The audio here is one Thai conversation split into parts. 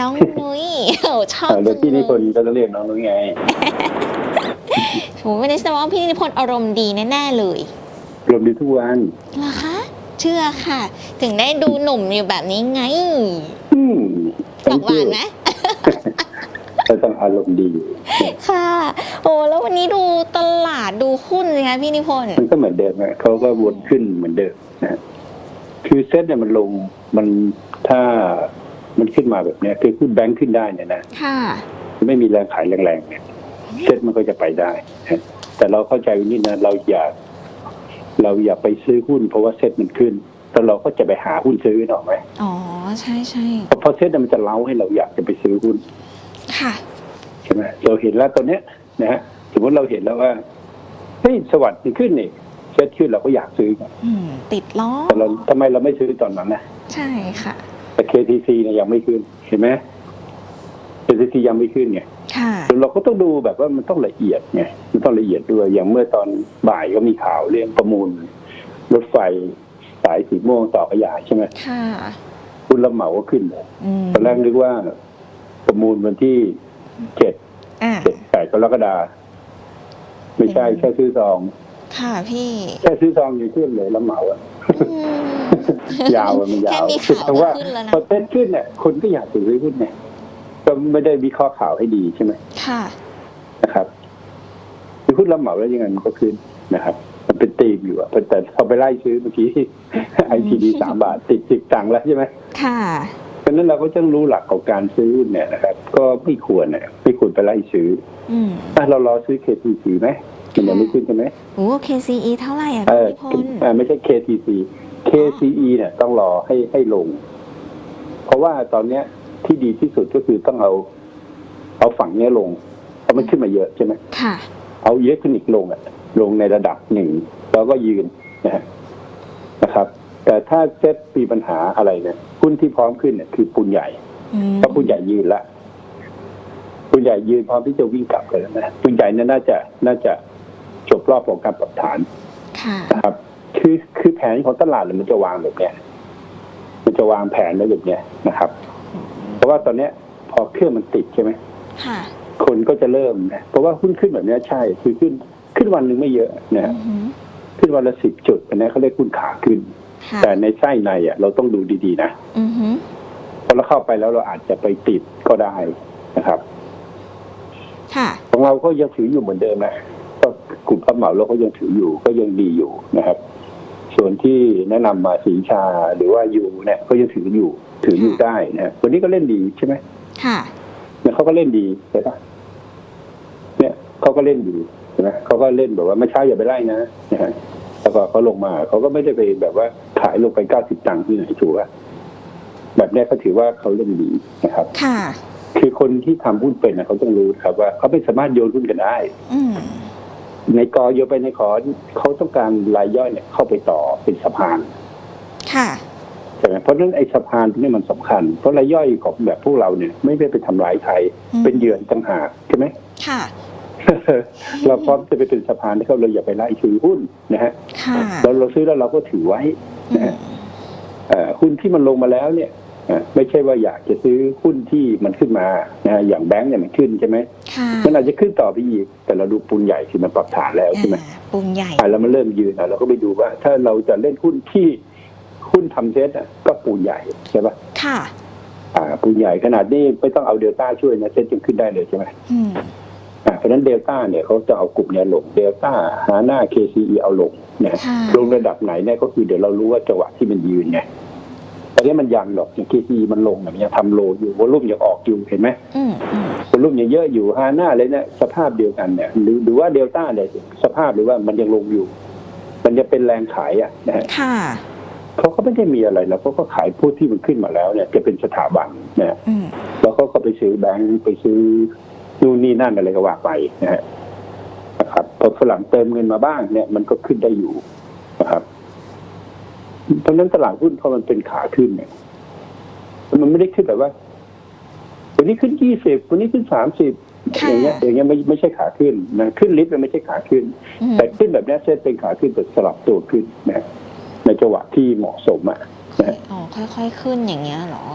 น้องนุ้ยโอ้ชอบอ่าโดจัยงพี่เลนิพนยธ์ก็ต้องเรียกน้องนุ้ยไงโหวันนี้แสดงว่าพี่นิพนธ์อารมณ์ดีแน่ๆเลยรวมดีทุกวันเหรอคะเชื่อค่ะ ถึงได้ดูหนุ่มอยู่แบบนี้ไงอืมปากหวานไหมเราต้องอารมณ์ดี ค่ะ โอ้แล้ววันนี้ดูตลาดดูหุ้นสิคะพี่นิพนธ์มันก็เหมือนเดิมนะเขาก็วนขึ้นเหมือนเดิมนะคือเซ็ตเนี่ยมันลงมันถ้า มันขึ้นมาแบบเนี้ยคือหุ้นแบงค์ขึ้นได้เนี่ยนะค่ะ ไม่มีแรงขายแรงๆเนี่ยเซ็ตมันก็จะไปได้นะแต่เราเข้าใจไว้นี่นะเราอย่า เราอย่าไปซื้อหุ้นเพราะว่าเซ็ตมันขึ้นแต่เราก็จะไปหาหุ้นซื้อหรอกไหมอ๋อใช่ใช่เพราะเพราะเซ็ตเนี่ยมันจะเล้าให้เราอยากจะไปซื้อหุ้น ค่ะใช่ไหมเราเห็นแล้วตอนเนี้ยนะฮะสมมติเราเห็นแล้วว่าเฮ้ยสวัสดิ์มันขึ้นนี่เซ็ตขึ้นเราก็อยากซื้อกันอืมติดล้อแต่เราทำไมเราไม่ซื้อตอนนั้นนะใช่ค่ะ แต่ KTC เนี่ยยังไม่ขึ้นเห็นไหม KTC ยังไม่ขึ้นไงค่ะเราก็ต้องดูแบบว่ามันต้องละเอียดไงมันต้องละเอียดด้วยอย่างเมื่อตอนบ่ายก็มีข่าวเรื่องประมูล รถไฟสายสีม่วงต่อขยายใช่ไหมค่ะคุณรับเหมาก็ขึ้นเลยอืมตอนแรกนึกว่าประมูลวันที่เจ็ดอ่าเจ็ดแปดกรกฎาไม่ใช่แค่ซื้อซอง ค่ะพี่ แค่ซื้อซองยังขึ้นเลยรับเหมาอะอืม ยาวอะมันยาวแค่มีข่าวแต่ว่าก็ขึ้นแล้วนะพอเต้นขึ้นเนี่ยคนก็อยากซื้อหุ้นเนี่ยก็ไม่ได้วิเคราะห์ข่าวให้ดีใช่ไหมค่ะนะครับคือหุ้นรับเหมาแล้วยังไงมันก็ขึ้นนะครับ มันเป็นตีมอยู่อะแต่พอไปไล่ซื้อเมื่อกี้ไอทีดีสามบาทติดสิบตังค์แล้วใช่ไหมค่ะเพราะฉะนั้นเราก็ต้องรู้หลักของการซื้อหุ้นเนี่ยนะครับ ก็ไม่ควรเนี่ยไม่ควรไปไล่ซื้ออืมอะเรารอซื้อ KTC ไหม มันยังไม่ขึ้นใช่ไหมโอ้ KCE เท่าไหร่อะเอพี่อนิพนธ์เออไม่ใช่ KTC KCE เนี่ยต้องรอให้ให้ลง เพราะว่าตอนเนี้ยที่ดีที่สุดก็คือต้องเอา เอาฝั่งเนี้ยลง เพราะมันขึ้นมาเยอะใช่ไหมค่ะ เอาอิเล็กทรอนิกส์ลงอะลงในระดับหนึ่งแล้วก็ยืนนะฮะนะครับ แต่ถ้าเซ็ตมีปัญหาอะไรเนี่ยหุ้นที่พร้อมขึ้นเนี่ยคือปูนใหญ่อืมถ้าปูนใหญ่ยืนละปูนใหญ่ยืนพร้อมที่จะวิ่งกลับเลยนะปูนใหญ่เนี่ยน่าจะน่าจะจบ รอบของการปรับฐานค่ะนะครับ คือคือแผนของตลาดเนี่ยมันจะวางแบบเนี้ยมันจะวางแผนไว้แบบเนี้ยนะครับ เพราะว่าตอนเนี้ย พอเครื่องมันติดใช่ไหมค่ะคนก็จะเริ่มนะเพราะว่าหุ้นขึ้นแบบเนี้ยใช่ คือขึ้นขึ้นวันหนึ่งไม่เยอะนะอืฮะอหือขึ้นวันละสิบจุดอันนี้เขาเรียกหุ้นขาขึ้นค่ะแต่ในไส้ในอะ เราต้องดูดีๆนะอือหือพอเราเข้าไปแล้วเราอาจจะไปติดก็ได้นะครับค่ะของเราก็ยังถืออยู่เหมือนเดิมนะ ก็กลุ่มรับเหมาเราก็ยังถืออยู่ก็ยังดีอยู่นะครับ ส่วนที่แนะนำมาสีชาหรือว่ายูเนี่ยก็ยังถืออยู่ ถืออยู่ได้นะวันนี้ก็เล่นดีใช่ไหมค่ะเนี่ยเขาก็เล่นดีใช่ปะเนี่ยเขาก็เล่นดีใช่ไหมเขาก็เล่นแบบว่าไม่ใช่อย่าไปไล่นะนะฮะแล้วก็เขาลงมาเขาก็ไม่ได้ไปแบบว่าขายลงไปเก้าสิบตังค์ที่ไหนถูกปะแบบเนี้ยเขาถือว่าเขาเล่นดีนะครับ ค่ะ คือคนที่ทำหุ้นเป็นนะเขาต้องรู้ครับว่าเขาไม่สามารถโยนหุ้นกันได้ อืม ในกอโยนไปในขอเขาต้องการรายย่อยเนี่ยเข้าไปต่อเป็นสะพานค่ะใช่ไหมเพราะฉะนั้นไอ้สะพานตรงนี้มันสำคัญ เพราะรายย่อยของแบบพวกเราเนี่ย ไม่ได้ไปทำร้ายใครอืมเป็นเหยื่อต่างหากใช่ไหมค่ะเราพร้อมจะไปเป็นสะพานให้เขาเราอย่าไปไล่ซื้อหุ้นนะฮะค่ะเราเราซื้อแล้วเราก็ถือไว้อืมเอ่อหุ้นที่มันลงมาแล้วเนี่ยเอ่อไม่ใช่ว่าอยากจะซื้อหุ้นที่มันขึ้นมานะฮะอย่างแบงก์เนี่ยมันขึ้นใช่ไหมค่ะ มันอาจจะขึ้นต่อไปอีก แต่เราดูปูนใหญ่ที่มันปรับฐานแล้วใช่ไหมอ่าปูนใหญ่อะแล้วมันเริ่มยืนอะเราก็ไปดูว่า ถ้าเราจะเล่นหุ้นที่หุ้นทำเซ็ตอะก็ปูนใหญ่ใช่ปะค่ะ อ่า ปูนใหญ่ขนาดนี้ไม่ต้องเอาเดลต้าช่วยนะเซ็ตยังขึ้นได้เลยใช่ไหมอืมอ่าเพราะฉะนั้นเดลต้าเนี่ยเขาจะเอากลุ่มเนี้ยลงเดลต้าหาหน้า KCE เอาลงนะค่ะลงระดับไหนเนี่ยก็คือเดี๋ยวเรารู้ว่าจังหวะที่มันยืนไงตอนนี้มันยังหรอกอย่าง KCE มันลงเนี่ยมันยังทำโลอยู่วอลุ่มยังออกอยู่เห็นไหมอืม อืมวอลุ่มยังเยอะอยู่ฮาหน้าเลยเนี่ยสภาพเดียวกันเนี่ยหรือหรือว่าเดลต้าเนี่ยสภาพหรือว่ามันยังลงอยู่ มันจะเป็นแรงขายอะนะฮะค่ะเขาก็ไม่ได้มีอะไรแล้วเขาก็ขายผู้ที่มันขึ้นมาแล้วเนี่ย จะเป็นสถาบันนะฮะอืมแล้วเขาก็ไปซื้อแบงก์ไปซื้อนู่นนี่นั่นอะไรก็ว่าไปนะฮะนะครับพอฝรั่งเติมเงินมาบ้างเนี่ย มันก็ขึ้นได้อยู่นะครับเพราะฉะนั้นตลาดหุ้นพอมันเป็นขาขึ้นเนี่ยมันไม่ได้ขึ้นแบบว่า วันนี้ขึ้นยี่สิบวันนี้ขึ้นสามสิบค่ะอย่างเงี้ยอย่างเงี้ยไม่ไม่ใช่ขาขึ้นนะขึ้นลิฟต์มันไม่ใช่ขาขึ้นอืมแต่ขึ้นแบบเนี้ยเส้นเป็นขาขึ้นแต่สลับตัวขึ้นนะในจังหวะที่เหมาะสมอะนะอ๋อค่อยๆขึ้นอย่างเงี้ยเหรอ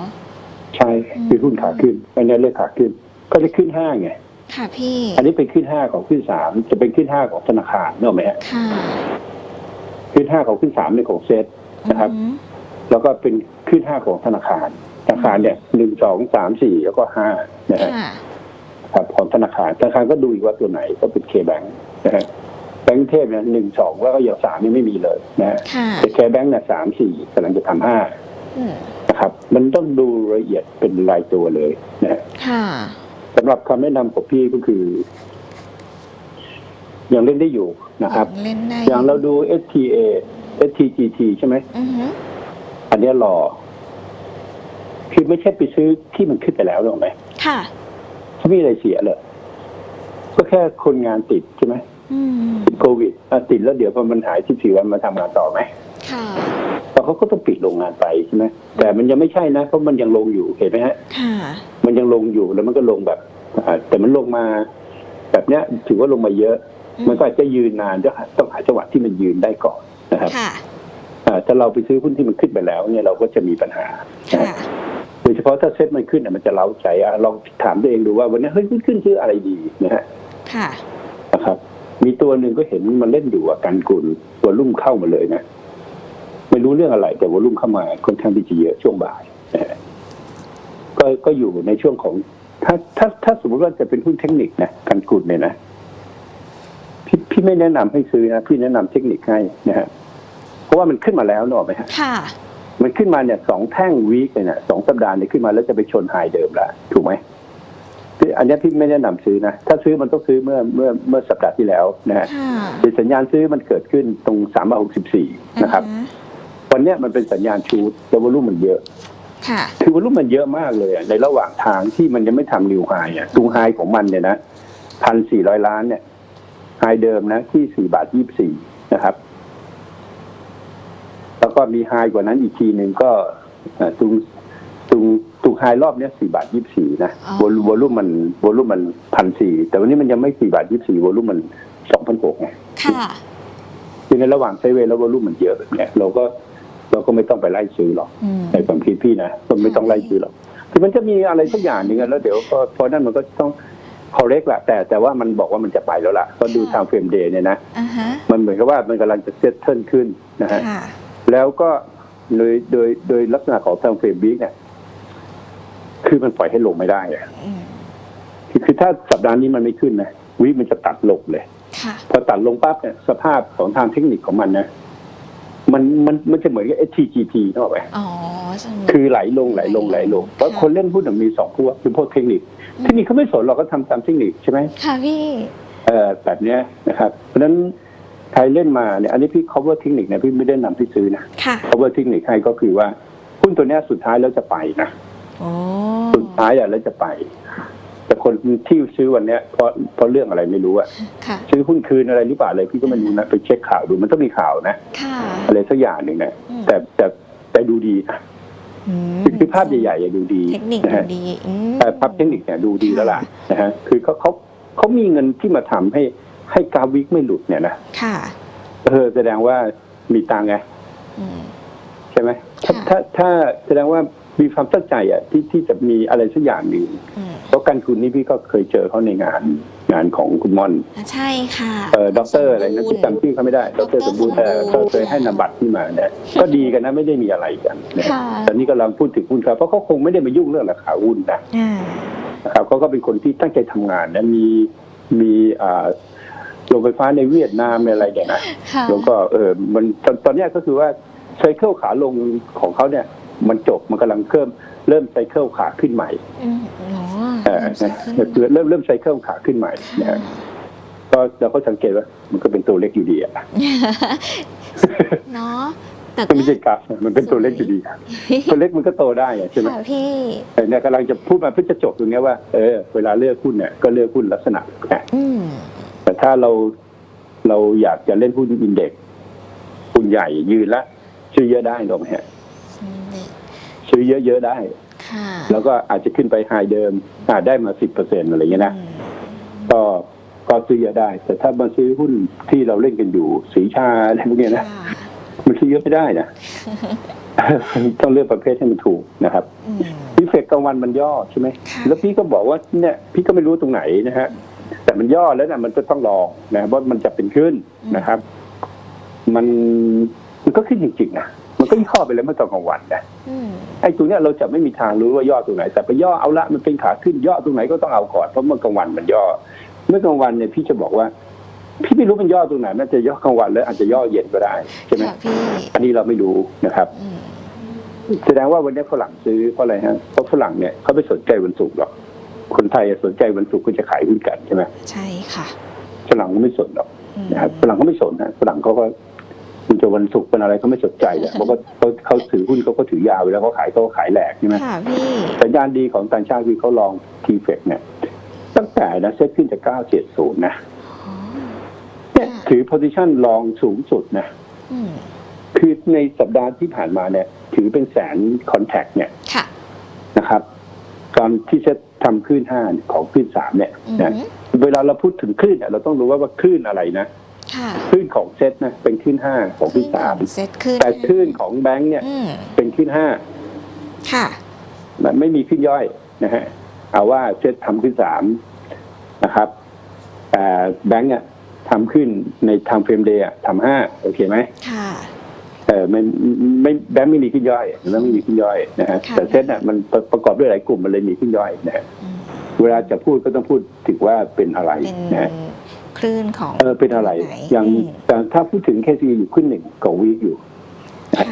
ใช่คือหุ้นขาขึ้นอันนี้เรียกขาขึ้น ก็จะขึ้นห้าไงค่ะพี่ อันนี้เป็นขึ้นห้าของขึ้นสามจะเป็นขึ้นห้าของธนาคารเนกอะไหมฮะค่ะขึ้นห้าของขึ้นสามในของเซตนะครับอืมแล้วก็เป็นขึ้นห้าของธนาคาร ธนาคารเนี่ยหนึ่งสองสามสี่แล้วก็ห้านะฮะค่ะครับของธนาคารธนาคารก็ดูอีกว่าตัวไหนก็เป็นเคแบงนะฮะแบงก์เทพเนี่ยหนึ่งสองแล้วก็อย่างสามนี่ไม่มีเลยนะฮะค่ะแต่เคแบงก์เนี่ยสามสี่กำลังจะทำห้าอืมนะครับ มันต้องดูละเอียดเป็นรายตัวเลยนะฮะค่ะสำหรับคำแนะนำของพี่ก็คือ ยังเล่นได้อยู่นะครับเล่นได้อย่างเราดู STA STGT ใช่ไหมอือหืออันเนี้ยรอ คือไม่ใช่ไปซื้อที่มันขึ้นไปแล้วหรอกไหมค่ะเขาไม่มีอะไรเสียเลยก็แค่คนงานติดใช่ไหมอืมติดโควิดอะติดแล้วเดี๋ยวพอมันหายที่สี่วันมาทำงานต่อไหมค่ะแต่เขาก็ต้องปิดโรงงานไปใช่ไหมแต่มันยังไม่ใช่นะเพราะมันยังลงอยู่เห็นไหมฮะค่ะมันยังลงอยู่แล้วมันก็ลงแบบอ่าแต่มันลงมา แบบเนี้ยถือว่าลงมาเยอะ มันก็อาจจะยืนนานต้องหาต้องหาจังหวะที่มันยืนได้ก่อนนะครับค่ะอ่าถ้าเราไปซื้อหุ้นที่มันขึ้นไปแล้วเนี่ยเราก็จะมีปัญหานะค่ะฮะโดยเฉพาะถ้าเซ็ตมันขึ้นอะมันจะเล้าใจอะลองถามตัวเองดูว่าวันนี้เฮ้ยหุ้นขึ้นชื่ออะไรดีนะฮะค่ะนะครับ มีตัวหนึ่งก็เห็นมันเล่นอยู่อะกันกุลตัวลุ่มเข้ามาเลยนะไม่รู้เรื่องอะไร แต่ว่าลุ่มเข้ามาค่อนข้างที่จะเยอะช่วงบ่ายนะฮะก็ก็อยู่ในช่วงของ ถ้าถ้าถ้าสมมติว่าจะเป็นหุ้นเทคนิคนะกันกุลเนี่ยนะพี่พี่ไม่แนะนำให้ซื้อนะพี่แนะนำเทคนิคให้นะฮะเพราะว่ามันขึ้นมาแล้วเนกอะไหมฮะค่ะ มันขึ้นมาเนี่ยสองแท่งวีคเลยนะสองสัปดาห์เนี่ยขึ้นมาแล้วจะไปชนไฮเดิมแล้วถูกไหมคืออันเนี้ยพี่ไม่แนะนำซื้อนะ ถ้าซื้อมันต้องซื้อเมื่อเมื่อเมื่อสัปดาห์ที่แล้วนะฮะค่ะคือสัญญาณซื้อมันเกิดขึ้นตรงสามบาทหกสิบสี่นะครับอือหือวันเนี้ยมันเป็นสัญญาณชูดแต่วอลุ่มมันเยอะค่ะคือวอลุ่มมันเยอะมากเลยอะในระหว่างทางที่มันยังไม่ทำนิวไฮอะตรงไฮของมันเนี่ยนะพันสี่ร้อยล้านเนี่ยไฮเดิมนะที่สี่บาทยี่สี่นะครับแล้ว ก็มีไฮกว่านั้นอีกทีหนึ่งก็เอ่อตรงตรงตรงไฮรอบเนี้ยสี่บาทยี่สี่นะอ๋อวอลวอลุ่มมันวอลุ่มมันพันสี่แต่วันนี้มันยังไม่สี่บาทยี่สี่วอลุ่มมันสองพันหกไงค่ะคือในระหว่างไซด์เวย์แล้ววอลุ่มมันเยอะแบบเนี้ยเราก็เราก็ไม่ต้องไปไล่ซื้อหรอกอืมในความคิดพี่นะก็ไม่ต้องไล่ซื้อหรอกคือมันจะมีอะไรสักอย่างหนึ่งอะแล้วเดี๋ยวพอพอนั่นมันก็ต้อง correct แหละแต่แต่ว่ามันบอกว่ามันจะไปแล้วล่ะ ก็ดูค่ะทางเฟรมเดย์เนี่ยนะอ่าฮะมันเหมือนกับว่ามันกำลังจะเซตเทิลขึ้นนะฮะค่ะ แล้วก็โดยโดยโดยลักษณะของทางเฟรมบิ๊กเนี่ย คือมันปล่อยให้ลงไม่ได้อะอืมคือคือถ้าสัปดาห์นี้มันไม่ขึ้นนะวิมันจะตัดลงเลยค่ะพอตัดลงปั๊บเนี่ยสภาพของทางเทคนิคของมันนะมันมันมันจะเหมือนกับ STGT นึกออกไหมอ๋อสนุกคือไหลลงไหลลงไหลลง เพราะค่ะคนเล่นหุ้นนะมีสองพวกคือพวกเทคนิคอืมเทคนิคเขาไม่สนเราก็ทำตามเทคนิคใช่ไหมค่ะพี่เอ่อแบบเนี้ยนะครับ เพราะฉะนั้น ใครเล่นมาเนี่ยอันนี้พี่ cover เทคนิคเนี่ยพี่ไม่ได้นำพี่ซื้อนะค่ะ cover เทคนิคให้ก็คือว่าหุ้นตัวเนี้ยสุดท้ายแล้วจะไปนะโอ้สุดท้ายอะแล้วจะไป แต่คนที่ซื้อวันเนี้ยเพราะเพราะเรื่องอะไรไม่รู้อะค่ะซื้อหุ้นคืนอะไรหรือเปล่าอะไรพี่ก็ไม่รู้นะไปเช็คข่าวดูมันต้องมีข่าวนะค่ะอะไรสักอย่างหนึ่งนะอืมแต่แต่แต่ดูดีนะอืมคือคือภาพใหญ่ๆอะดูดีเทคนิคนะฮะดีอืมแต่ภาพเทคนิคเนี่ยดูดีแล้วล่ะนะฮะคือเขาเขาเขามีเงินที่มาทำให้ ให้กราฟวิกไม่หลุดเนี่ยนะค่ะเออแสดงว่ามีตังค์ไงอืมใช่ไหมถ้าค่ะถ้าถ้าแสดงว่ามีความตั้งใจอะที่ที่จะมีอะไรสักอย่างหนึ่งอืมเพราะการคุณนี่พี่ก็เคยเจอเขาในงานงานของคุณม่อนอะใช่ค่ะเออด็อกเตอร์อะไรนะที่จำชื่อเขาไม่ได้ด็อกเตอร์สมบูรณ์แต่ก็เคยให้นามบัตรที่มาเนี่ยก็ดีกันนะไม่ได้มีอะไรกันนะค่ะแต่นี่กำลังพูดถึงหุ้นครับเพราะเขาคงไม่ได้มายุ่งเรื่องราคาหุ้นนะอ่านะครับเขาก็เป็นคนที่ตั้งใจทำงานนะมีมีอ่า โรงไฟฟ้าในเวียดนามในอะไรเนี่ยนะค่ะแล้วก็เออมันตอนตอนเนี้ยก็คือว่าไซเคิลขาลงของเขาเนี่ย มันจบมันกำลังเริ่มเริ่มไซเคิลขาขึ้นใหม่อืมอ๋อเออเริ่นะมขึ้นคือเริ่มเริ่มไซเคิลขาขึ้นใหม่นะฮะก็เราก็สังเกตว่ามันก็เป็นตัวเล็กอยู่ดีอะเนาะแต่มันไม่ใช่กราฟมันเป็นตัวเล็กอยู่ดีอะตัวเล็กมันก็โตได้อะใช่ไหมค่ะพี่แต่เนี่ยกำลังจะพูดมาเพื่อจะจบตรงเนี้ยว่าเออเวลาเลือกหุ้นเนี่ยก็เลือกหุ้นลักษณะแบบนี้อืมแต่ ถ้าเราเราอยากจะเล่นหุ้นอินเด็กซ์หุ้นใหญ่ยืนละซื้อเยอะได้ถูกไหมฮะซื้อเยอะๆได้ค่ะแล้วก็อาจจะขึ้นไปไฮเดิมอาจได้มาสิบเปอร์เซ็นอะไรอย่างเงี้ยนะอืมก็ก็ซื้อเยอะได้ แต่ถ้ามาซื้อหุ้นที่เราเล่นกันอยู่ สีชาอะไรพวกเนี้ยนะค่ะมันซื้อเยอะไม่ได้นะต้องเลือกประเภทให้มันถูกนะครับอืมดีเฟกต์กลางวันมันย่อใช่ไหมค่ะแล้วพี่ก็บอกว่าเนี่ยพี่ก็ไม่รู้ตรงไหนนะฮะ แต่มันย่อแล้วนะมันจะต้องลองนะว่ามันจะเป็นขึ้นนะครับ มันมันก็ขึ้นจริงๆนะมันก็ย่อไปแล้วเมื่อตอนกลางวันนะอืมไอ้ตรงเนี้ยเราจะไม่มีทางรู้ว่าย่อตรงไหน แต่ไปย่อเอาละมันเป็นขาขึ้นย่อตรงไหนก็ต้องเอาก่อนเพราะเมื่อกลางวันมันย่อ เมื่อกลางวันเนี่ยพี่จะบอกว่า พี่ไม่รู้มันย่อตรงไหนมันจะย่อกลางวันแล้วอาจจะย่อเย็นก็ได้ใช่ไหมค่ะพี่อันนี้เราไม่รู้นะครับอืมแสดงว่าวันนี้ฝรั่งซื้อเพราะอะไรฮะเพราะฝรั่งเนี่ยเขาไม่สนใจวันศุกร์หรอก คนไทยสนใจวันศุกร์ก็จะขายหุ้นกันใช่ไหมใช่ค่ะฝรั่งก็ไม่สนหรอกอืมนะครับฝรั่งเขาไม่สนนะฝรั่งเขาก็มันจะวันศุกร์เป็นอะไรเขาไม่สนใจอะเพราะว่าเขาเขาถือหุ้นเขาก็ถือยาวไปแล้วเขาขายเขาก็ขายแหลกใช่ไหมค่ะพี่สัญญาณดีของต่างชาติคือเขาลองทีเฟกเนี่ย ตั้งแต่นะเซ็ตขึ้นจาก970นะอ๋อเนี่ยถือโพซิชันลองสูงสุดนะอืมคือในสัปดาห์ที่ผ่านมาเนี่ย ถือเป็นแสนคอนแทคเนี่ยค่ะนะครับ ตอนที่เซ็ตทำคลื่นห้าของคลื่นสามเนี่ยอืมนะเวลาเราพูดถึงคลื่นเนี่ยเราต้องรู้ว่าว่าคลื่นอะไรนะค่ะคลื่นของเซ็ตนะเป็นคลื่นห้าของคลื่นสามเซตขึ้นแต่คลื่นของแบงค์เนี่ยอืมเป็นคลื่นห้าค่ะมันไม่มีขึ้นย่อยนะฮะเอาว่าเซ็ตทำขึ้นสามนะครับแต่แบงก์อะทำขึ้นในทางเฟรมเดย์ทำห้าโอเคไหมค่ะ เออไม่ไม่แบงก์ไม่มีขึ้นย่อยแล้วไม่มีขึ้นย่อยนะฮะค่ะแต่เซ็ตอะมันประประกอบด้วยหลายกลุ่มมันเลยมีขึ้นย่อยนะฮะอืมเวลาจะพูดก็ต้องพูดถึงว่าเป็นอะไรเป็นนะฮะคลื่นของเออเป็นอะไรหนอย่างอืมแต่ถ้าพูดถึงแค่ซีอยู่ขึ้นหนึ่งกับวีคอยู่ค่ะ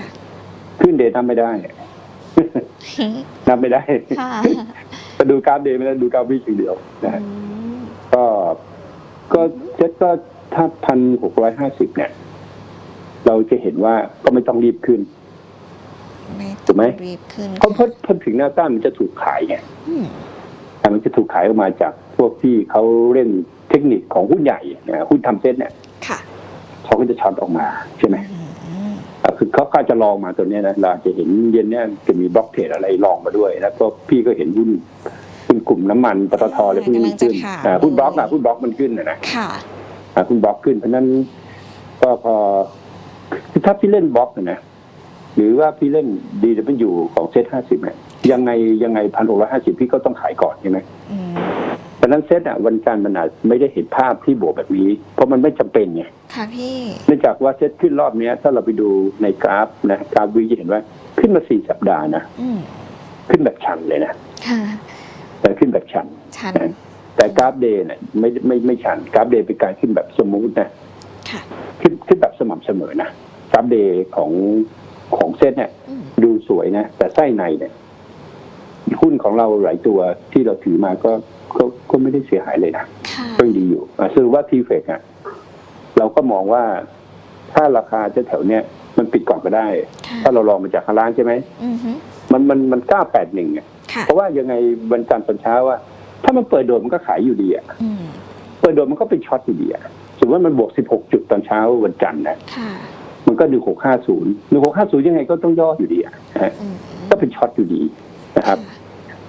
ขึ้นเดย์ทำไม่ได้นับไม่ได้ค่ะก็ดูกราฟเดย์ไม่ได้ดูกราฟวีคอย่างเดียวนะฮะอืมก็ก็เซ็ตก็ถ้าพันหกร้อยห้าสิบเนี่ย เราจะเห็นว่าก็ไม่ต้องรีบขึ้นไม่ถูกไหมรีบขึ้นเพราะเพราะพอถึงหน้าต้านมันจะถูกขายไงอืมแต่มันจะถูกขายออกมาจากพวกที่เขาเล่นเทคนิคของหุ้นใหญ่นะหุ้นทำเซ็ตเนี่ยค่ะเขาก็จะช็อตออกมาใช่ไหมอืมอ่าคือเขาก็จะลองมาตัวเนี้ยนะเราจะเห็นเย็นเนี่ยจะมีบล็อกเทรดอะไรลองมาด้วย แล้วก็พี่ก็เห็นหุ้นหุ้นกลุ่มน้ำมันปตทอะไรพวกนี้มันขึ้นอ่าหุ้นบล็อกอะหุ้นบล็อกมันขึ้นนะนะค่ะอ่าคุณบล็อกขึ้นเพราะฉะนั้นก็พอ คือถ้าพี่เล่นบล็อกเนี่ยนะหรือว่าพี่เล่นดีดับอยู่ของเซตห้าสิบเนี่ยยังไงยังไงพันหกร้อยห้าสิบพี่ก็ต้องขายก่อนใช่ไหมอืมเพราะฉะนั้นเซตอะวันการมันอาจไม่ได้เห็นภาพที่บวกแบบนี้ เพราะมันไม่จำเป็นไงค่ะพี่เนื่องจากว่าเซตขึ้นรอบเนี้ย ถ้าเราไปดูในกราฟนะกราฟวีจะเห็นว่าขึ้นมาสี่สัปดาห์นะอืมขึ้นแบบชันเลยนะค่ะแต่ขึ้นแบบชันชันนะแต่กราฟเดย์เนี่ยไม่ไม่ไม่ชันกราฟเดย์เป็นการขึ้นแบบสมูทนะค่ะขึ้นขึ้นแบบสม่ำเสมอนะ กราฟเดย์ของของเซตเนี่ยอืมดูสวยนะ แต่ไส้ในเนี่ย หุ้นของเราหลายตัวที่เราถือมาก็ก็ก็ไม่ได้เสียหายเลยนะค่ะก็ยังดีอยู่อะสรุปว่าทีเฟกอะ เราก็มองว่าถ้าราคาจะแถวเนี้ยมันปิดก่อนก็ได้ค่ะถ้าเราลองมาจากข้างล่างใช่ไหมอือฮึมันมันมันเก้าแปดหนึ่งอะค่ะเพราะว่ายังไงวันจันทร์ตอนเช้าว่า ถ้ามันเปิดโดดมันก็ขายอยู่ดีอะอืมเปิดโดดมันก็เป็นช็อตอยู่ดีอะสมมติว่ามันบวกสิบหกจุดตอนเช้าวันจันทร์นะค่ะ มันก็หนึ่งหกห้าศูนย์หนึ่งหกห้าศูนย์ยังไงก็ต้องย่ออยู่ดีอะนะฮะอืมก็เป็นช็อตอยู่ดีนะครับ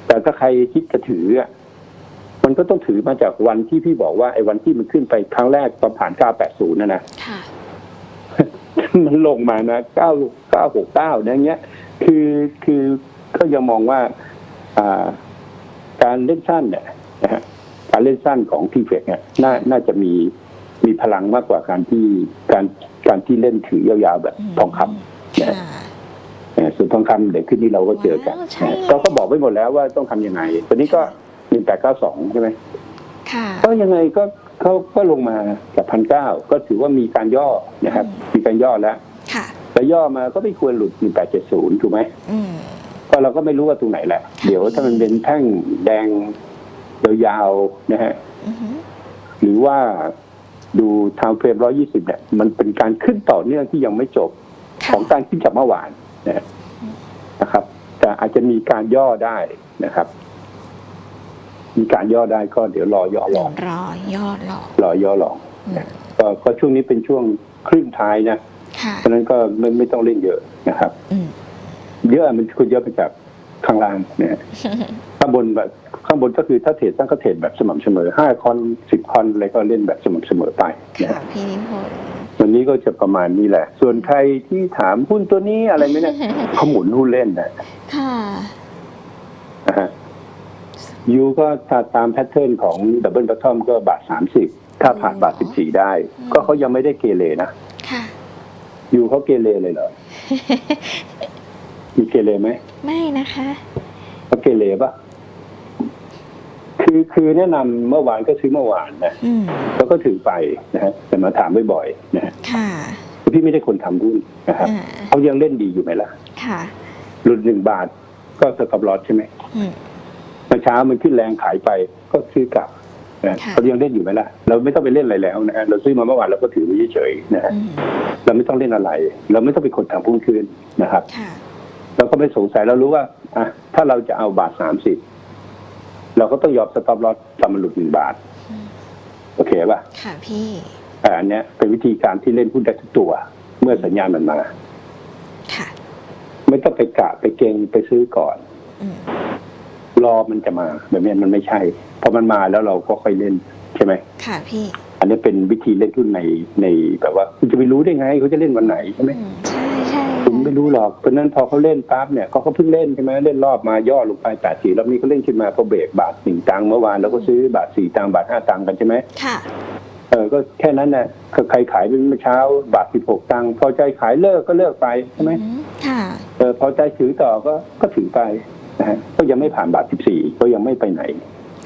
แต่ถ้าใครคิดจะถืออะมันก็ต้องถือมาจากวันที่พี่บอกว่าไอ้วันที่มันขึ้นไปครั้งแรกตอนผ่าน 980 นะนะค่ะมันลงมานะ 9 969นะเงี้ย คือคือก็ยังมองว่า อ่า การเล่นสั้นเนี่ยนะฮะการเล่นสั้นของทีเฟกเนี่ยน่าน่าจะมี มีพลังมากกว่าการที่การการที่เล่นถือยาวๆแบบอืมทองคำค่ะเอ่อส่วนทองคำเดี๋ยวขึ้นนี้เราก็เจอกันว้าวใช่นะก็ก็บอกไว้หมดแล้วว่าต้องทำยังไงตอนนี้ก็หนึ่งแปดเก้าสองใช่ไหมค่ะก็ยังไงก็เขาก็ลงมาจากพันเก้าก็ถือว่ามีการย่อนะครับมีการย่อแล้วค่ะแต่ย่อมาก็ไม่ควรหลุดหนึ่งแปดเจ็ดศูนย์ถูกไหมอืมก็เราก็ไม่รู้ว่าตรงไหนแหละ เดี๋ยวถ้ามันเป็นแท่งแดงยาวๆนะฮะอือฮึหรือว่า ดูทาวเฟรมร้อยี่สิบเนี่ย มันเป็นการขึ้นต่อเนื่องที่ยังไม่จบค่ะของการขึ้นจากเมื่อวานนะนะครับ แต่อาจจะมีการย่อได้นะครับ มีการย่อได้ก็เดี๋ยวรอย่อลเดี๋ยอวงรอยอดหลอกรอย่อลองอืมก็ก็ช่วงนี้เป็นช่วงครึ่งท้ายนะค่ะเพราะฉะนั้นก็ไม่ไม่ต้องเล่นเยอะนะครับอืมเยอะมันควรเยอะไปจากข้างล่างนะฮะข้างบนแบบ ข้างบนก็คือถ้าเทรดตั้งก็เทรดแบบสม่ำเสมอห้าคอนสิบคอนอะไรก็เล่นแบบสม่ำเสมอไปนะค่ะฮะพี่นิพนธ์เอวันนี้ก็จะประมาณนี้แหละ ส่วนใครที่ถามหุ้นตัวนี้อะไรไหมเนี่ยเขาหมุนหุ้นเล่นนะค่ะนะฮะยูก็ถ้าตามแพทเทิร์นของดับเบิล o t ทอมก็บาทสามสิบถ้าผ่านบาทสิบสี่ได้ ก็เขายังไม่ได้เกเรนะค่ะยูเขาเกเรเลยเหรอมีเกเรไหมไม่นะคะเขาเกเรปะ คือคือแนะนำเมื่อวานก็ซื้อเมื่อวานนะอืมแล้วก็ถือไปนะฮะแต่มาถามบ่อยๆนะฮะค่ะพี่ไม่ได้คนทำหุ้นนะครับอ่าเขายังเล่นดีอยู่ไหมล่ะ ค่ะหลุดหนึ่งบาทก็สกับลอตใช่ไหมอืมเมื่อเช้ามันขึ้นแรงขายไปก็ซื้อกลับนะค่ะเขายังเล่นอยู่ไหมล่ะ เราไม่ต้องไปเล่นอะไรแล้วนะฮะเราซื้อมาเมื่อวานเราก็ถือไว้เฉยๆนะฮะอืมเราไม่ต้องเล่นอะไร เราไม่ต้องเป็นคนทำหุ้นคืนนะครับค่ะเราก็ไม่สงสัยเรารู้ว่าอะถ้าเราจะเอาบาทสามสิบ เราก็ต้องยอมสต็อปลอตทำมันหลุดหนึ่งบาทอืมโอเคป่ะค่ะพี่แต่อันเนี้ยเป็นวิธีการที่เล่นหุ้นได้ทุกตัว เมื่อสัญญาณมันมาค่ะ ไม่ต้องไปกะไปเก่งไปซื้อก่อนอืมรอมันจะมาแบบนี้มันไม่ใช่พอมันมาแล้วเราก็ค่อยเล่นใช่ไหมค่ะพี่ อันนี้เป็นวิธีเล่นหุ้นในในแบบว่า คุณจะไปรู้ได้ไงเขาจะเล่นวันไหนใช่ไหมอืมใช่ใช่ คุณไม่รู้หรอก เพราะฉะนั้นพอเขาเล่นปั๊บเนี่ยเขาก็เพิ่งเล่นใช่ไหมเล่นรอบมาย่อลงไปแปดสี่รอบนี้ก็เล่นขึ้นมาพอเบรกบาทหนึ่งตังค์เมื่อวานเราก็ซื้อบาทสี่ตังค์บาทห้าตังค์กันใช่ไหมค่ะเออก็แค่นั้นน่ะใครขายเป็นเมื่อเช้าบาทสิบหกตังค์พอใจขายเลิกก็เลิกไปใช่ไหมอืมค่ะเออพอใจถือต่อก็ก็ถือไปนะฮะก็ยังไม่ผ่านบาทสิบสี่ก็ยังไม่ไปไหน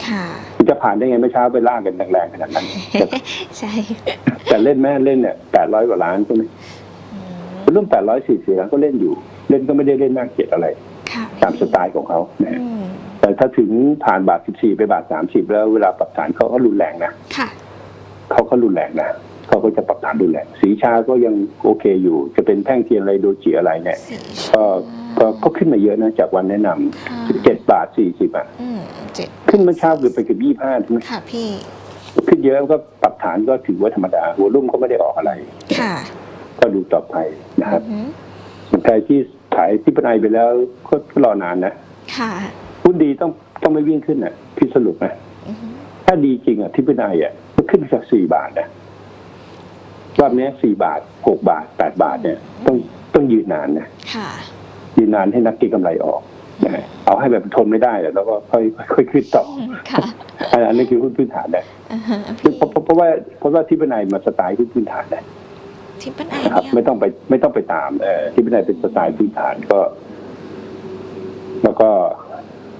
ค่ะมันจะผ่านได้ไงเมื่อเช้าไปล่ากันแรงๆขนาดนั้นใช่แต่เล่นแม่เล่นเนี่ยแปดร้อยกว่าล้านใช่ไหม อืมรุ่นแปดร้อยสี่สิบล้านก็เล่นอยู่ เล่นก็ไม่ได้เล่นน่าเกลียดอะไร ค่ะตามสไตล์ของเขานะฮะอืมแต่ถ้าถึงผ่านบาทสิบสี่ไปบาทสามสิบแล้วเวลาปรับฐานเขาก็รุนแรงนะค่ะ เขาก็รุนแรงนะเขาก็จะปรับฐานรุนแรงสีชาก็ยังโอเคอยู่ จะเป็นแท่งเทียนอะไรโดจิอะไรเนี่ยสี่ก็ก็ก็ขึ้นมาเยอะนะจากวันแนะนำเจ็ดบาทสี่สิบอะอืมเจ็ดขึ้นเมื่อเช้าเกือบไปเกือบยี่ห้าใช่ไหมค่ะพี่ ขึ้นเยอะก็ปรับฐานก็ถือว่าธรรมดาหัวรุ่มก็ไม่ได้ออกอะไร ค่ะ ก็ดูต่อไปนะครับอืมส่วนใครที่ขายที่ปนายไปแล้วก็รอนานนะค่ะหุ้นดีต้องต้องไม่วิ่งขึ้นอะพี่สรุปนะอืมถ้าดีจริงอะที่ปนายอะก็ขึ้นมาจากสี่บาทนะรอบนี้สี่บาทหกบาทแปดบาทเนี่ย ต้องต้องยืนนานนะค่ะยืนนานให้นักเก็งกำไรออกนะเอาให้แบบทนไม่ได้อะแล้วก็ค่อยค่อยขึ้นต่อค่ะอันนี้คือหุ้นพื้นฐานนะอ่าฮะเพราะเพราะเพราะว่าเพราะว่าที่ปนายมาสไตล์หุ้นพื้นฐานนะ ทิปเปิลไอนะครับเนี่ยไม่ต้องไปไม่ต้องไปตามเออที่ไม่ได้เป็นสไตล์พื้นฐานก็ แล้วก็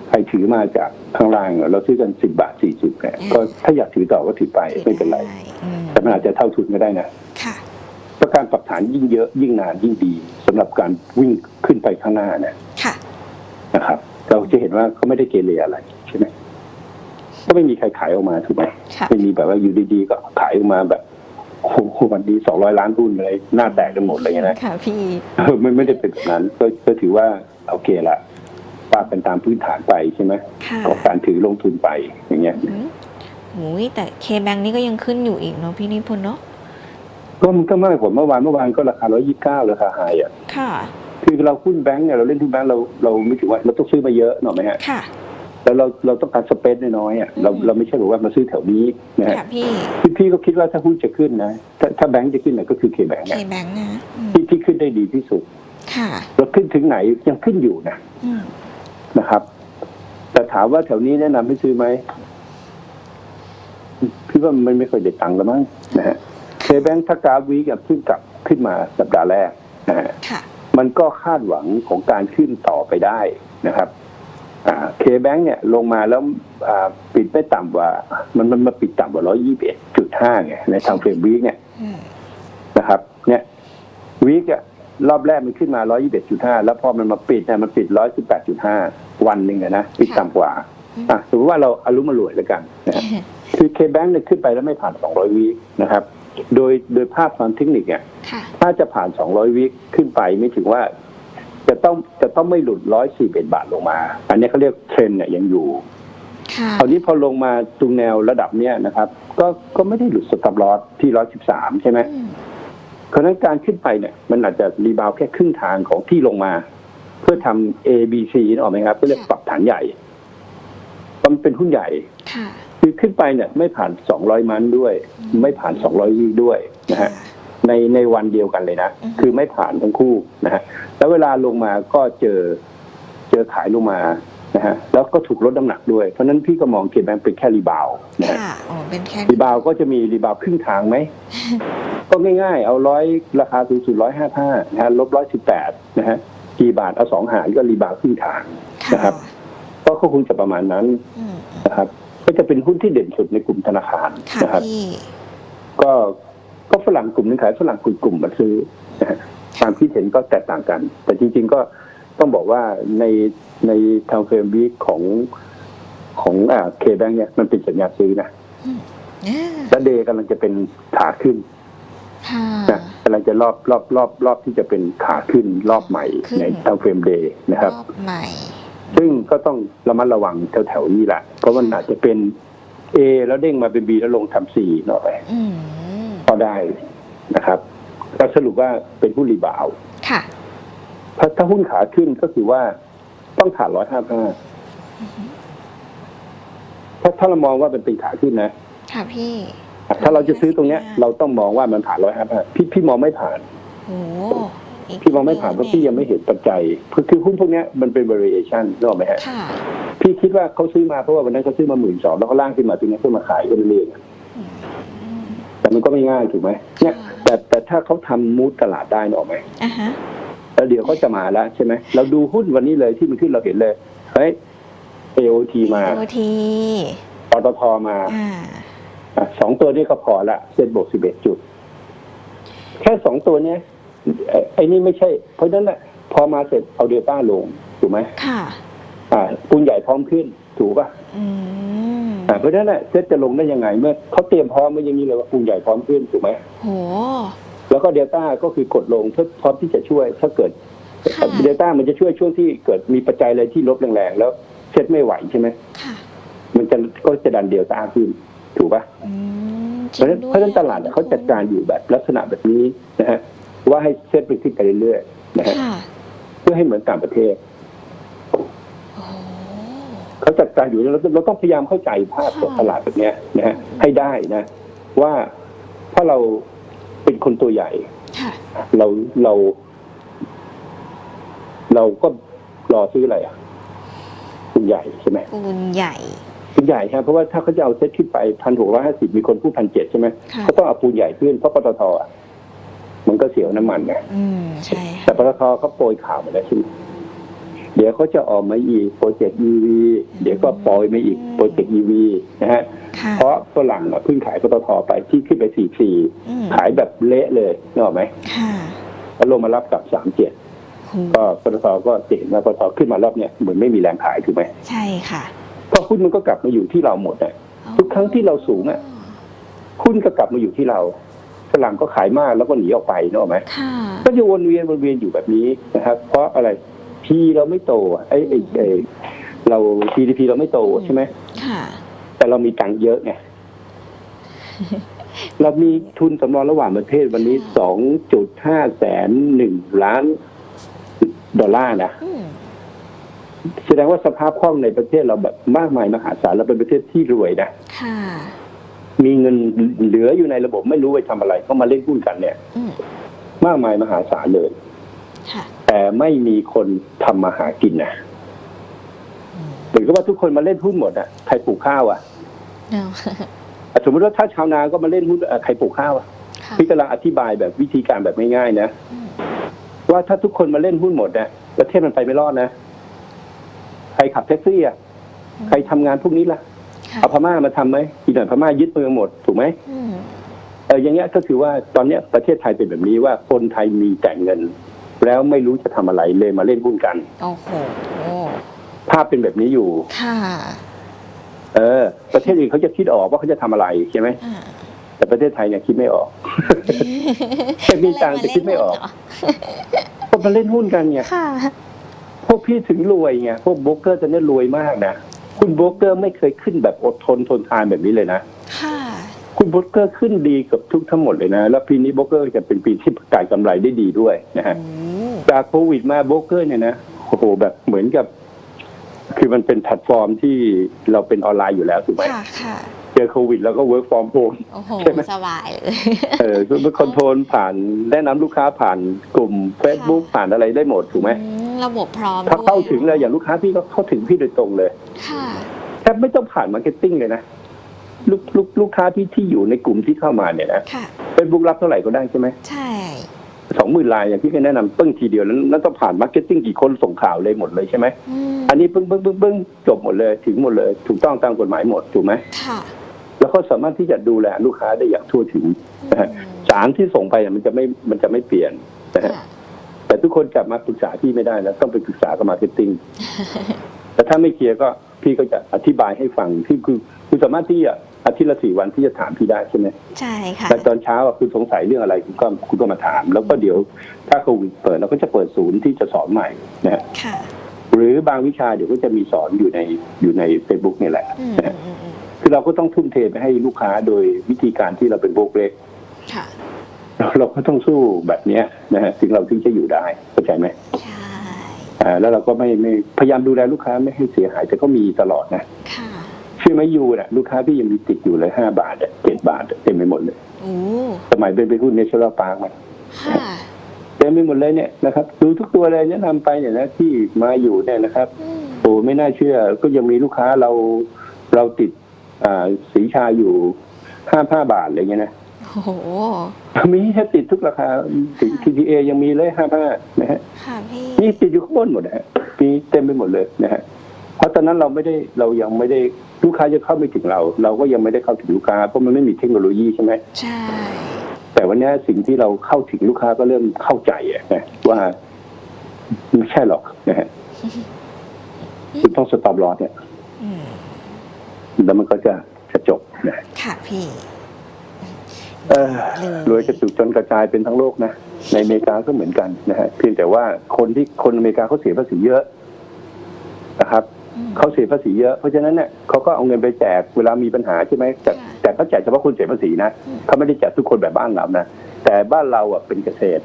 ใครถือมาจากข้างล่างเราซื้อกันสิบบาทสี่สิบเนี่ยก็ถ้าอยากถือต่อก็ถือไปไม่เป็นไรด้อืมแต่มันอาจจะเท่าทุนก็ได้นะค่ะ เพราะการปรับฐานยิ่งเยอะ ยิ่งนานยิ่งดีสำหรับการวิ่งขึ้นไปข้างหน้าเนี่ยค่ะ นะครับ เราจะเห็นว่าเขาไม่ได้เกเรอะไรใช่ไหมก็ไม่มีใครขายออกมาถูกไหมค่ะ ไม่มีแบบว่าอยู่ดีๆก็ขายออกมาแบบ โอ้โหวันนี้สองร้อยล้านหุ้นเลยหน้าแตกกันหมดเลยนะค่ะพี่เออไม่ไม่ได้เป็นแบบนั้นก็ก็ถือว่าโอเคละว่าเป็นตามพื้นฐานไปใช่ไหมค่ะของการถือลงทุนไปอย่างเงี้ยอืมหูยแต่เคแบงนี่ก็ยังขึ้นอยู่อีกเนาะพี่นิพนธ์เนาะก็มันก็ไม่ผลเมื่อวานเมื่อวานก็ราคาร้อยยี่สิบเก้าราคาไฮอะ ค่ะ คือเราหุ้นแบงก์เนี่ยเราเล่นหุ้นแบงก์เราเราไม่ถือว่าเราต้องซื้อมาเยอะหน่อยไหมฮะค่ะ แล้วเราเราต้องการสเปซน้อยๆอะเราอืมเราไม่ใช่บอกว่ามาซื้อแถวนี้นะฮะค่ะพี่ พี่พี่ก็คิดว่าถ้าหุ้นจะขึ้นนะ ถ้าถ้าแบงก์จะขึ้นเนี่ยก็คือเคแบงก์เคแบงนะอืมที่ที่ขึ้นได้ดีที่สุด ค่ะเราขึ้นถึงไหนยังขึ้นอยู่นะอืมนะครับ แต่ถามว่าแถวนี้แนะนำให้ซื้อไหมพี่ว่ามันไม่ค่อยได้ตังค์แล้วมั้งนะฮะเคแบงถ้ากราฟวีกับขึ้นกลับขึ้นมาสัปดาห์แรกนะฮะ ค่ะ มันก็คาดหวังของการขึ้นต่อไปได้นะครับ เคแบงเนี่ยลงมาแล้วอ่าปิดไม่ต่ำกว่า มันมันมาปิดต่ำกว่าร้อยี่สิบเอ็ดจุดห้าไงในทางเฟรมวีกเนี่ยอืมนะครับ เนี่ยวีกอะรอบแรกมันขึ้นมาร้อยี่สิบเอ็ดจุดห้าแล้วพอมันมาปิดเนี่ยมันปิดร้อยสิบแปดจุดห้าวันหนึ่งอะนะปิดต่ำกว่าอะสมมติว่าเราอารุมารวยแล้วกันนะฮะคือเคแบงเนี่ยขึ้นไปแล้วไม่ผ่าน200วินะครับ โดยโดยภาพความเทคนิคเนี่ยค่ะถ้าจะผ่าน200วิขึ้นไปไม่ถึงว่า จะต้องจะต้องไม่หลุด141บาทลงมา อันนี้เขาเรียกเทรนเนี่ยยังอยู่ค่ะคราวนี้พอลงมาตรงแนวระดับเนี้ยนะครับ ก็ก็ไม่ได้หลุดสต็อปลอสที่113ใช่ไหมอืมเพราะฉะนั้นการขึ้นไปเนี่ย มันอาจจะรีบาวด์แค่ครึ่งทางของที่ลงมา เพื่อทำ A B C นึกออกไหมครับเพื่อเรียกปรับฐานใหญ่เพราะมันเป็นหุ้นใหญ่ค่ะคือขึ้นไปเนี่ย ไม่ผ่าน200มันด้วย ไม่ผ่าน200วิด้วยนะฮะ ในในวันเดียวกันเลยนะอือฮึคือไม่ผ่านทั้งคู่นะฮะแล้วเวลาลงมาก็เจอเจอขายลงมานะฮะแล้วก็ถูกลดน้ำหนักด้วย เพราะฉะนั้นพี่ก็มองเคแบงเป็นแค่รีบาวด์นะฮะค่ะอ๋อเป็นแค่รีบาวด์ก็จะมีรีบาวด์ครึ่งทางไหม ก็ง่ายๆ เอาร้อยราคาสูงสุดร้อยห้าห้านะฮะลบร้อยสิบแปดนะฮะกี่บาทเอาสองหารก็รีบาวด์ครึ่งทางค่ะนะครับ ก็คงจะประมาณนั้นอืมนะครับ ก็จะเป็นหุ้นที่เด่นสุดในกลุ่มธนาคารค่ะนะครับพี่ก็ ก็ฝรั่งกลุ่มนึงขายฝรั่งกลุ่มกลุ่มมาซื้อนะฮะความคิดเห็นก็แตกต่างกัน แต่จริง ๆ ก็ต้องบอกว่าในในทางเฟรมวีคของของอ่าเคแบงเนี่ยมันเป็นสัญญาซื้อนะอ่าและเดย์กำลังจะเป็นขาขึ้นค่ะนะกำลังจะรอบรอบรอบรอบที่จะเป็นขาขึ้นรอบใหม่ขึ้นในทางเฟรมเดย์นะครับรอบใหม่ซึ่งก็ต้องระมัดระวังแถวๆนี้แหละเพราะมันอาจจะเป็น A แล้วเด้งมาเป็น B แล้วลงทำ C หน่อยอืม ก็ได้นะครับ ก็สรุปว่าเป็นหุ้นรีบาวด์ค่ะถ้าถ้าหุ้นขาขึ้นก็คือว่าต้องผ่านร้อยห้าห้าถ้าถ้าเรามองว่ามันเป็นขาขึ้นนะ ค่ะพี่ ถ้าเราจะซื้อตรงเนี้ย เราต้องมองว่ามันผ่านร้อยห้าห้าพี่พี่มองไม่ผ่านโอ้กพี่มองไม่ผ่านเพราะพี่ยังไม่เห็นปัจจัยคือคือหุ้นพวกเนี้ยมันเป็น variation นึกออกไหมฮะค่ะพี่คิดว่าเขาซื้อมาเพราะว่าวันนั้นเขาซื้อมาหมื่นสองแล้วเขาล่างขึ้นมาตรงนี้เพื่อมาขายก็เรื่อยอืมๆแต่มัน ก็ไม่ง่ายถูกไหมเนี่ยแต่แต่ถ้าเขาทำมูดตลาดได้นึกออกไหมอะฮะแล้วเดี๋ยวเขาจะมาแล้วใช่ไหมเราดูหุ้นวันนี้เลยที่มันขึ้นเราเห็นเลยเฮ้ย AOT มาโอทีปตทมาอ่าอะสองตัวนี้ก็พอละเซ็นบวกสิบเอ็ดจุด แค่สองตัวเนี้ยไอ้ไอ้นี่ไม่ใช่ เพราะฉะนั้นแหละพอมาเสร็จเอาเดลต้าลง ถูกไหมค่ะ อ่าปูนใหญ่พร้อมขึ้น ถูกป่ะอืมอ่า เพราะฉะนั้นแหละเซ็ตจะลงได้ยังไง เมื่อเขาเตรียมพร้อมไว้อย่างนี้เลยว่าปูนใหญ่พร้อมขึ้นถูกไหมโหแล้วก็เดลต้าก็คือกดลงเพื่อพร้อมที่จะช่วยถ้าเกิดค่ะเดลต้ามันจะช่วยช่วงที่เกิดมีปัจจัยอะไรที่ลบแรงๆแล้วเซ็ตไม่ไหวใช่ไหมค่ะมันจะก็จะดันเดลต้าขึ้นถูกป่ะอืมเพราะฉะนั้นเพราะฉะนั้นตลาดเขาจัดการอยู่แบบลักษณะแบบนี้นะฮะว่าให้เซ็ตไปขึ้นไปเรื่อยๆนะฮะค่ะเพื่อให้เหมือนต่างประเทศโอ้เขา จัดการอยู่แล้วเราเราต้องพยายามเข้าใจภาพของตลาดแบบเนี้ยนะฮะให้ได้นะ ว่าถ้าเราเป็นคนตัวใหญ่ค่ะเราเรา เราก็รอซื้ออะไรอะคุณใหญ่ใช่ไหมปูนใหญ่คุณใหญ่ครับเพราะว่าถ้าเขาจะเอาเซ็ตขึ้นไปพันหกร้อยห้าสิบมีคนพูดพันเจ็ดใช่ไหมค่ะเขาต้องเอาปูนใหญ่ขึ้นเพราะปตทอะมันก็เสียวน้ำมันไงอืมใช่แต่ค่ะปตทเขาโปรยข่าวมาแล้วใช่ไหม เดี๋ยวเขาจะออกมาอีกโปรเจกต์ EV เดี๋ยวก็โปรยมาอีกโปรเจกต์ EV นะฮะค่ะ เพราะฝรั่งอะเพิ่งขายปตทไปที่ขึ้นไปสี่สี่อืมขายแบบเละเลยนึกออกไหมค่ะแล้วลงมารับกับสามเจ็ดโหก็ปตทก็จะเห็นว่าปตทขึ้นมารอบเนี้ยเหมือนไม่มีแรงขายถูกไหมใช่ค่ะเพราะหุ้นมันก็กลับมาอยู่ที่เราหมดอะทุกครั้งที่เราสูงอะ หุ้นก็กลับมาอยู่ที่เราฝรั่งก็ขายมากแล้วก็หนีออกไปนึกออกไหม ค่ะ ก็จะวนเวียนวนเวียนอยู่แบบนี้นะครับ เพราะอะไร พีเราไม่โตอะไอ้ไอ้ไอ้เรา GDP เราไม่โตใช่ไหมค่ะ แต่เรามีตังค์เยอะไงเรามีทุนสำรองระหว่างประเทศวันนี้สองจุดห้าแสนหนึ่งล้านดอลลาร์นะอืมแสดงว่าสภาพคล่องในประเทศเราแบบมากมายมหาศาลเราเป็นประเทศที่รวยนะค่ะ มีเงินเหลืออยู่ในระบบไม่รู้ไปทำอะไรก็มาเล่นหุ้นกันเนี่ย อืมมากมายมหาศาลเลย ค่ะ แต่ไม่มีคนทำมาหากินนะอืมเหมือนกับว่าทุกคนมาเล่นหุ้นหมดอะใครปลูกข้าวอะเนาะอะสมมติว่าถ้าชาวนาก็มาเล่นหุ้นอะใครปลูกข้าวอะค่ะพี่กำลังอธิบายแบบวิธีการแบบง่ายๆนะอืมว่าถ้าทุกคนมาเล่นหุ้นหมดนะประเทศมันไปไม่รอดนะใครขับแท็กซี่อะใครทำงานพวกนี้ล่ะค่ะเอาพม่ามาทำไหมอีกหน่อยพม่ายึดเมืองหมดถูกไหมอืมเอออย่างเงี้ยก็คือว่าตอนเนี้ยประเทศไทยเป็นแบบนี้ว่าคนไทยมีแต่เงิน แล้วไม่รู้จะทำอะไรเลยมาเล่นหุ้นกัน โอ้โหภาพเป็นแบบนี้อยู่ ค่ะเออ ประเทศอื่นเขาจะคิดออกว่าเขาจะทำอะไรใช่ไหมอ่าแต่ประเทศไทยเนี่ยคิดไม่ออก แต่มีตังค์แต่คิดไม่ออก ก็มาเล่นหุ้นกันไงค่ะ พวกพี่ถึงรวยไงพวกโบรกเกอร์ตอนนี้รวยมากนะคุณโบรกเกอร์ไม่เคยขึ้นแบบอดทนทนทานแบบนี้เลยนะ ค่ะ คุณโบรกเกอร์ขึ้นดีกับทุกทั้งหมดเลยนะ แล้วปีนี้โบรกเกอร์จะเป็นปีที่ประกาศกำไรได้ดีด้วยนะฮะโอ้ จากโควิดมาโบรกเกอร์เนี่ยนะโอ้โหแบบเหมือนกับ คือมันเป็นแพลตฟอร์มที่เราเป็นออนไลน์อยู่แล้วถูกไหมค่ะค่ะเเจอโควิด แล้วก็ work from home โอ้โหใช่ไหมสบายเลยเออคือคอนโทรลผ่านแนะนำลูกค้าผ่านกลุ่ม Facebook ผ่านอะไรได้หมดถูกไหมอืมระบบพร้อมถ้าด้วยเข้าถึงเลยอย่างลูกค้าพี่ก็เข้าถึงพี่โดยตรงเลย ค่ะแทบไม่ต้องผ่านมาร์เก็ตติ้งเลยนะลูกลูกลูกค้าที่ที่อยู่ในกลุ่มที่เข้ามาเนี่ยนะค่ะเฟซบุ๊กรับเท่าไหร่ก็ได้ใช่ไหมใช่ สองหมื่นลายอย่างที่เคยแนะนำปึ้งทีเดียวนั้นนั้นต้องผ่านมาร์เก็ตติ้งกี่คนส่งข่าวเลยหมดเลยใช่ไหมอืมอันนี้ปึ้งปึ้งปึ้งปึ้งจบหมดเลยถึงหมดเลย ถูกต้องตามกฎหมายหมดถูกไหมค่ะแล้วก็สามารถที่จะดูแลลูกค้าได้อย่างทั่วถึงนะฮะสารที่ส่งไปเนี่ยมันจะไม่มันจะไม่เปลี่ยนนะฮะค่ะแต่ทุกคนกลับมาปรึกษาพี่ไม่ได้นะต้องไปปรึกษากับมาร์เก็ตติ้งแต่ถ้าไม่เคลียร์ก็พี่ก็จะอธิบายให้ฟังที่คือคุณสามารถที่จะ อาทิตย์ละสี่วันที่จะถามพี่ได้ใช่ไหมใช่ค่ะแต่ตอนเช้าอะคุณสงสัยเรื่องอะไรคุณก็คุณก็มาถาม แล้วก็เดี๋ยวถ้าโควิดเปิดเราก็จะเปิดศูนย์ที่จะสอนใหม่นะฮะค่ะ หรือบางวิชาเดี๋ยวก็จะมีสอนอยู่ในอยู่ในเฟซบุ๊กนี่แหละอืมนะอืฮะมอืมอืมคือเราก็ต้องทุ่มเทไปให้ลูกค้าโดยวิธีการที่เราเป็นโบรกเล็กค่ะเราเราก็ต้องสู้แบบเนี้ยนะฮะถึงเราถึงจะอยู่ได้เข้าใจไหม ใช่อ่าแล้วเราก็ไม่ไม่พยายามดูแลลูกค้าไม่ให้เสียหายแต่ก็มีตลอดนะค่ะเชื่อไหมยูน่ะลูกค้าพี่ยังมีติดอยู่เลยห้าบาทเจ็ดบาทอะเต็มไปหมดเลยโอ้สมัยเป็นไปหุ้นเนเชอรัลพาร์คมันค่ะเต็มไปหมดเลยเนี่ยนะครับดูทุกตัวเลยแนะนำไปเนี่ยนะที่มาอยู่เนี่ยนะครับอืมโอ้ไม่น่าเชื่อ ก็ยังมีลูกค้าเราเราติดอ่าสีชาอยู่ห้าห้าบาทอะไรเงี้ยนะโอ้โหมีแค่ติดทุกราคาถึง TTA ยังมีเลยห้าห้านะฮะค่ะพี่นี่ติดอยู่ข้างบนหมดนะฮะมีเต็มไปหมดเลยนะฮะเพราะตอนนั้นเราไม่ได้เรายังไม่ได้ ลูกค้าจะเข้าไม่ถึงเรา เราก็ยังไม่ได้เข้าถึงลูกค้าเพราะมันไม่มีเทคโนโลยีใช่ไหมใช่ แต่วันนี้สิ่งที่เราเข้าถึงลูกค้าก็เริ่มเข้าใจอะนะว่าไม่ใช่หรอกนะฮะคุณต้องสต็อปลอสเนี่ยอืมแล้วมันก็จะจะจบนะค่ะพี่เออเลยรวยกระจุกจนกระจายเป็นทั้งโลกนะ ในอเมริกาก็เหมือนกันนะฮะเพียงแต่ว่าคนที่คนอเมริกาเขาเสียภาษีเยอะนะครับอืม เขาเสียภาษีเยอะเพราะฉะนั้นเนี่ยเขาก็เอาเงินไปแจกเวลามีปัญหาใช่ไหมแต่ค่ะแต่เขาแจกเฉพาะคนเสียภาษีนะอืมเขาไม่ได้แจกทุกคนแบบบ้านเรานะแต่บ้านเราอะเป็นเกษตร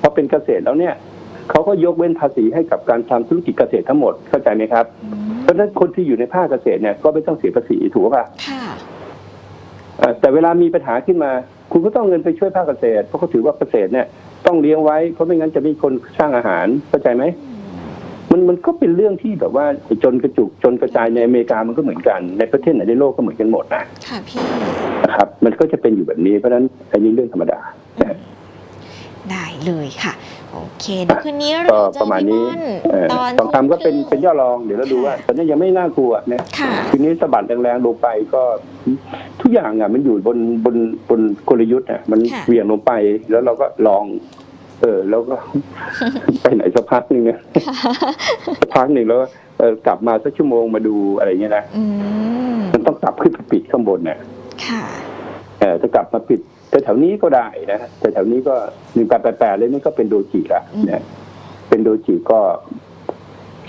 พอเป็นเกษตรแล้วเนี่ยเขาก็ยกเว้นภาษีให้กับการทำธุรกิจเกษตรทั้งหมดเข้าใจไหมครับอืมเพราะฉะนั้นคนที่อยู่ในภาคเกษตรเนี่ยก็ไม่ต้องเสียภาษีถูกป่ะค่ะเอ่อแต่เวลามีปัญหาขึ้นมา คุณก็ต้องเอาเงินไปช่วยภาคเกษตรเพราะเขาถือว่าเกษตรเนี่ยต้องเลี้ยงไว้เพราะไม่งั้นจะไม่มีคนสร้างอาหารเข้าใจไหม มันมันก็เป็นเรื่องที่แบบว่าจนกระจุกจนกระจายในอเมริกามันก็เหมือนกัน ในประเทศไหนในโลกก็เหมือนกันหมดนะค่ะพี่นะครับ มันก็จะเป็นอยู่แบบนี้เพราะฉะนั้นอันนี้เรื่องธรรมดานะฮะได้เลยค่ะ โอเคเดี๋ยวคืนนี้ก็เราเจปอระมาณพี่นี้ม่อนเออตอนทองคำก็เป็นทุ่มครึ่งเป็นย่อรองเดี๋ยวเราดูว่าตอนนี้ยังไม่น่ากลัวนะค่ะทีนี้สะบัดแรงๆลงไปก็ ทุกอย่างอะมันอยู่บนบนบนกลยุทธ์อะมันค่ะเหวี่ยงลงไปแล้วเราก็ลอง เออ แล้วก็ ไปไหนสักพักหนึ่งอะสักพักหนึ่งแล้วก็เออกลับมาสักชั่วโมงมาดูอะไรเงี้ยนะอืมมันต้องกลับขึ้นไปปิดข้างบนเนี่ยค่ะเออจะกลับมาปิดแต่แถวนี้ก็ได้นะแต่แถวนี้ก็หนึ่งแปดแปดแปดเลยนี่ก็เป็นโดจิละอืมนะเป็นโดจิก็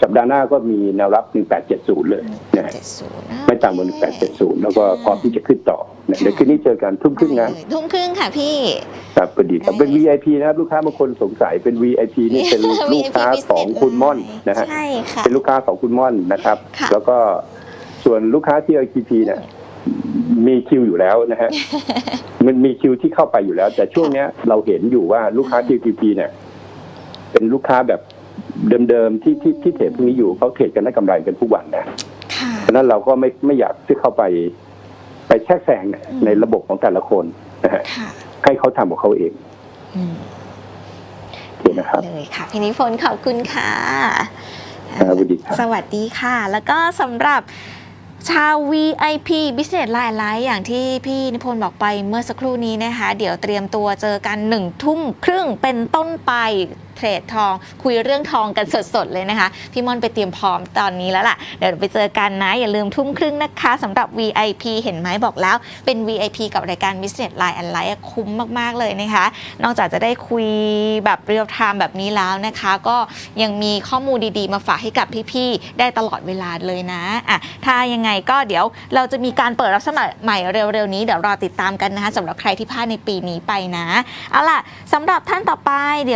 สัปดาห์หน้าก็มีแนวรับหนึ่งแปดเจ็ดศูนย์เลยนะเจ็ดศูนย์ไม่ต่ำกว่าหนึ่งแปดเจ็ดศูนย์แล้วก็พร้อมที่จะขึ้นต่อนะเดี๋ยวคืนนี้เจอกันทุ่มครึ่งนะได้เลยทุ่มครึ่งค่ะพี่ ครับพอดีครับเป็นได้ VIP นะครับลูกค้าบางคนสงสัยเป็น VIP นี่เป็นลูกค้า VIP ของคุณม่อนนะฮะใช่ค่ะเป็นลูกค้าของคุณม่อนนะครับค่ะแล้วก็ส่วนลูกค้าที่ ITP เนี่ยมีคิวอยู่แล้วนะฮะมันมีคิวที่เข้าไปอยู่แล้ว แต่ช่วงเนี้ยเราเห็นอยู่ว่าลูกค้า TTP เนี่ยเป็นลูกค้าแบบ เดิมๆที่ที่ที่เทรดพวกนี้อยู่เขาเทรดกันได้กำไรกันทุกวันนะค่ะเพราะฉะนั้นเราก็ไม่ไม่อยากที่เข้าไป ไปแทรกแซงอืมในระบบของแต่ละคนนะฮะค่ะให้เขาทำของเขาเองอืมโอเคนะครับเลยค่ะพี่นิพนธ์ขอบคุณค่ะครับสวัสดีครับสวัสดีค่ะ แล้วก็สำหรับชาว VIP Business Line ไลฟ์อย่างที่พี่นิพนธ์บอกไปเมื่อสักครู่นี้นะคะ เดี๋ยวเตรียมตัวเจอกันหนึ่งทุ่มครึ่งเป็นต้นไป เทรดทอง คุยเรื่องทองกันสดๆเลยนะคะ พี่ม่อนไปเตรียมพร้อมตอนนี้แล้วล่ะ เดี๋ยวไปเจอกันนะ อย่าลืมทุ่มครึ่งนะคะสำหรับ VIP เห็นไหมบอกแล้ว เป็น VIP กับรายการ Business Line ไลฟ์คุ้มมากๆเลยนะคะ นอกจากจะได้คุยแบบเรียลไทม์แบบนี้แล้วนะคะ ก็ยังมีข้อมูลดีๆ มาฝากให้กับพี่ๆได้ตลอดเวลาเลยนะอะถ้ายังไงก็เดี๋ยวเราจะมีการเปิดรับสมัครใหม่เร็วๆนี้เดี๋ยวรอติดตามกันนะคะสำหรับใครที่พลาดในปีนี้ไปนะเอาล่ะสำหรับท่านต่อไปเดี๋ยว